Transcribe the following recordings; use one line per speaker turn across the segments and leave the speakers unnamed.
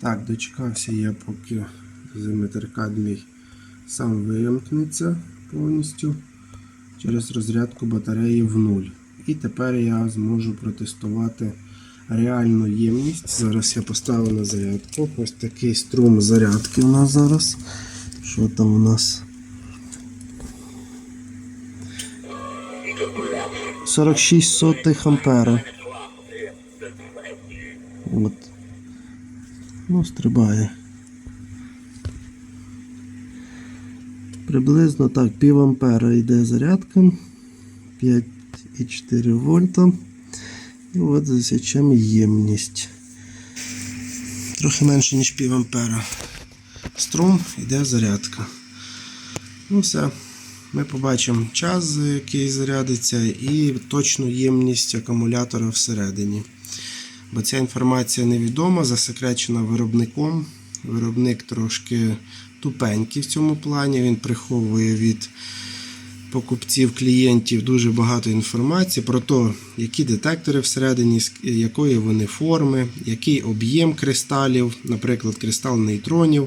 Так, дочекався я, поки дозиметр кадмій сам вимкнеться повністю через розрядку батареї в нуль. І тепер я зможу протестувати реальну ємність. Зараз я поставив на зарядку. Ось такий струм зарядки у нас зараз. Що там у нас? 46 сотих ампера. От. Ну, стрибає. Приблизно так, пів ампера йде зарядка. 5,4 вольта. І от засічемо ємність. Трохи менше, ніж пів ампера. Струм йде зарядка. Ну все. Ми побачимо час, який зарядиться, і точну ємність акумулятора всередині. Бо ця інформація невідома, засекречена виробником. Виробник трошки тупенький в цьому плані. Він приховує від покупців, клієнтів дуже багато інформації про те, які детектори всередині, якої вони форми, який об'єм кристалів, наприклад, кристал нейтронів,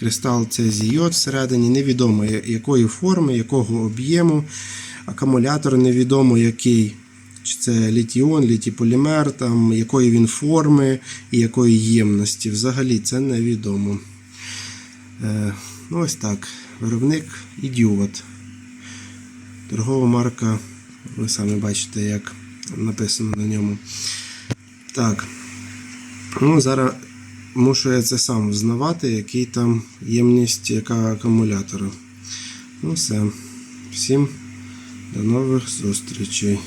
кристал цезійот всередині, невідомо якої форми, якого об'єму, акумулятор невідомо який. Чи це літіон, літіполімер, там, якої він форми і якої ємності. Взагалі це невідомо. Е, ну ось так. Виробник ідіот. Торгова марка, ви самі бачите, як написано на ньому. Так. Ну, зараз мушу я це сам взнавати, який там ємність, яка акумулятора. Ну все. Всім до нових зустрічей.